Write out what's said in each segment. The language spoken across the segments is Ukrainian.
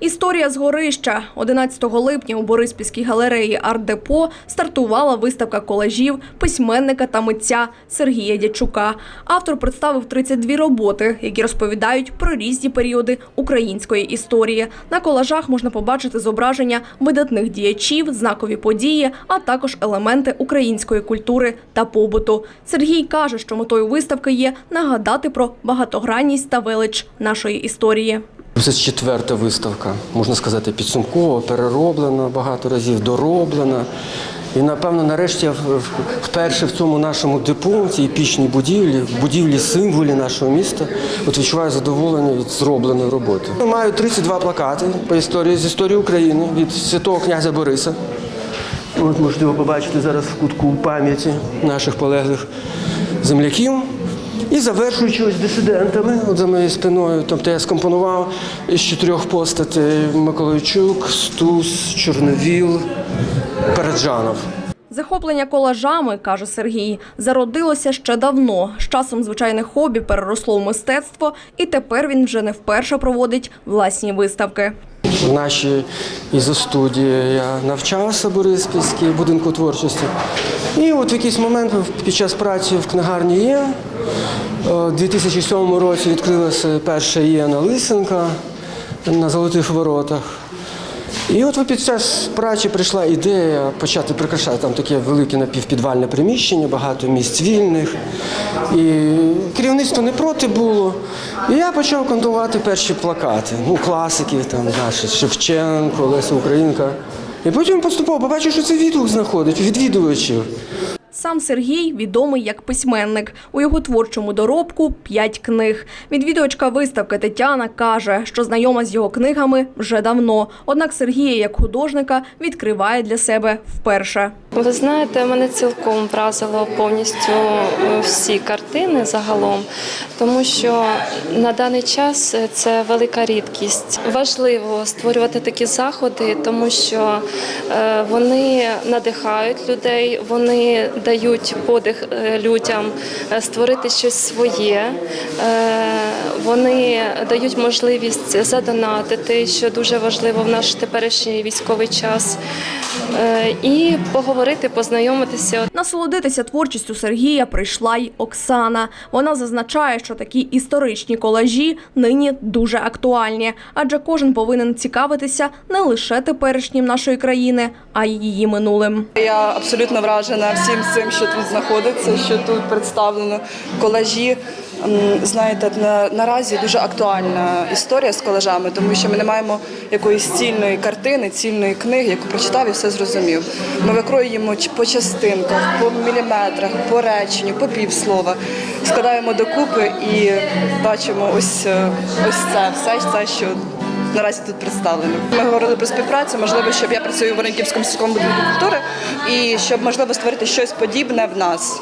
Історія з горища 11 липня у Бориспільській галереї Арт-Депо стартувала виставка колажів письменника та митця Сергія Дячука. Автор представив 32 роботи, які розповідають про різні періоди української історії. На колажах можна побачити зображення видатних діячів, знакові події, а також елементи української культури та побуту. Сергій каже, що метою виставки є нагадати про багатогранність та велич нашої історії. Це четверта виставка, можна сказати, підсумкова, перероблена багато разів, дороблена. І напевно, нарешті вперше в цьому нашому депо, цій епічній будівлі, будівлі символі нашого міста, от відчуваю задоволення від зробленої роботи. Я Маю 32 плакати по історії з історії України від святого князя Бориса. От можете його побачити зараз в кутку пам'яті наших полеглих земляків. І завершуючи ось дисидентами, от за моєю спиною, тобто я скомпонував із чотирьох постатей Миколайчук, Стус, Чорновіл, Переджанов. Захоплення колажами, каже Сергій, зародилося ще давно. З часом звичайне хобі переросло в мистецтво, і тепер він вже не вперше проводить власні виставки. В нашій ізостудії я навчався Бориспільській будинку творчості. І от в якийсь момент під час праці в книгарні є. У 2007 році відкрилася перша Єна Лисенка на Золотих Воротах. І от під час праці прийшла ідея почати прикрашати там таке велике напівпідвальне приміщення, багато місць вільних. І керівництво не проти було. І я почав контувати перші плакати. Ну, класиків, там, наші, Шевченко, Леся Українка. І потім поступово побачив, що це відгук знаходить, відвідувачів. Сам Сергій відомий як письменник. У його творчому доробку п'ять книг. Відвідувачка виставки Тетяна каже, що знайома з його книгами вже давно. Однак Сергія як художника відкриває для себе вперше. Ви знаєте, мене цілком вразило повністю е, всі картини загалом, тому що на даний час е, це велика рідкість. Важливо створювати такі заходи, тому що е, вони надихають людей, вони дають подих людям створити щось своє. Вони дають можливість задонатити, що дуже важливо в наш теперішній військовий час. І поговорити, познайомитися. Насолодитися творчістю Сергія прийшла й Оксана. Вона зазначає, що такі історичні колажі нині дуже актуальні, адже кожен повинен цікавитися не лише теперішнім нашої країни, а й її минулим. Я абсолютно вражена всім цим, що тут знаходиться, що тут представлено колажі. Знаєте, на, наразі дуже актуальна історія з колажами, тому що ми не маємо якоїсь цільної картини, цільної книги, яку прочитав і все зрозумів. Ми викроюємо ч- по частинках, по міліметрах, по реченню, по півслова, складаємо докупи і бачимо ось, е, ось це, все це, що наразі тут представлено. Ми говорили про співпрацю, можливо, щоб я працюю в Воронківському сільському будинку культури і щоб можливо створити щось подібне в нас.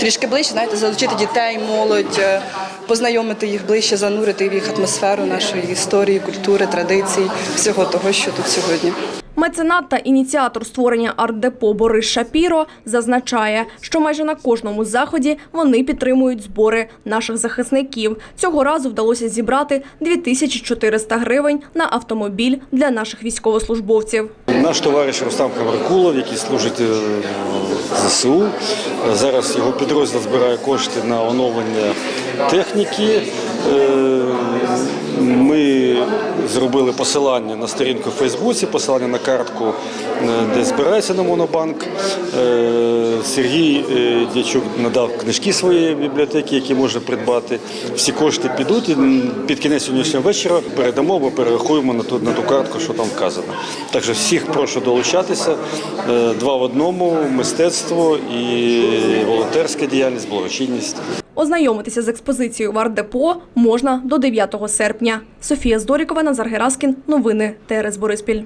Трішки ближче, знаєте, залучити дітей, молодь, е, познайомити їх ближче, занурити в їх атмосферу нашої історії, культури, традицій, всього того, що тут сьогодні. Меценат та ініціатор створення арт-депо Борис Шапіро зазначає, що майже на кожному заході вони підтримують збори наших захисників. Цього разу вдалося зібрати 2400 гривень на автомобіль для наших військовослужбовців. Наш товариш Рустам Хамракулов, який служить е, ЗСУ, е, зараз його підрозділ збирає кошти на оновлення техніки. Е, Ми зробили посилання на сторінку в Фейсбуці, посилання на картку, е, де збирається на Монобанк. Е, Сергій Дячук надав книжки своєї бібліотеки, які можна придбати. Всі кошти підуть і під кінець сьогоднішнього вечора передамо або перерахуємо на ту, на ту картку, що там вказано. Так що всіх прошу долучатися. Два в одному мистецтво і волонтерська діяльність, благочинність. Ознайомитися з експозицією в арт-депо можна до 9 серпня. Софія Здорікова, Назар Гераскін. Новини ТРС Бориспіль.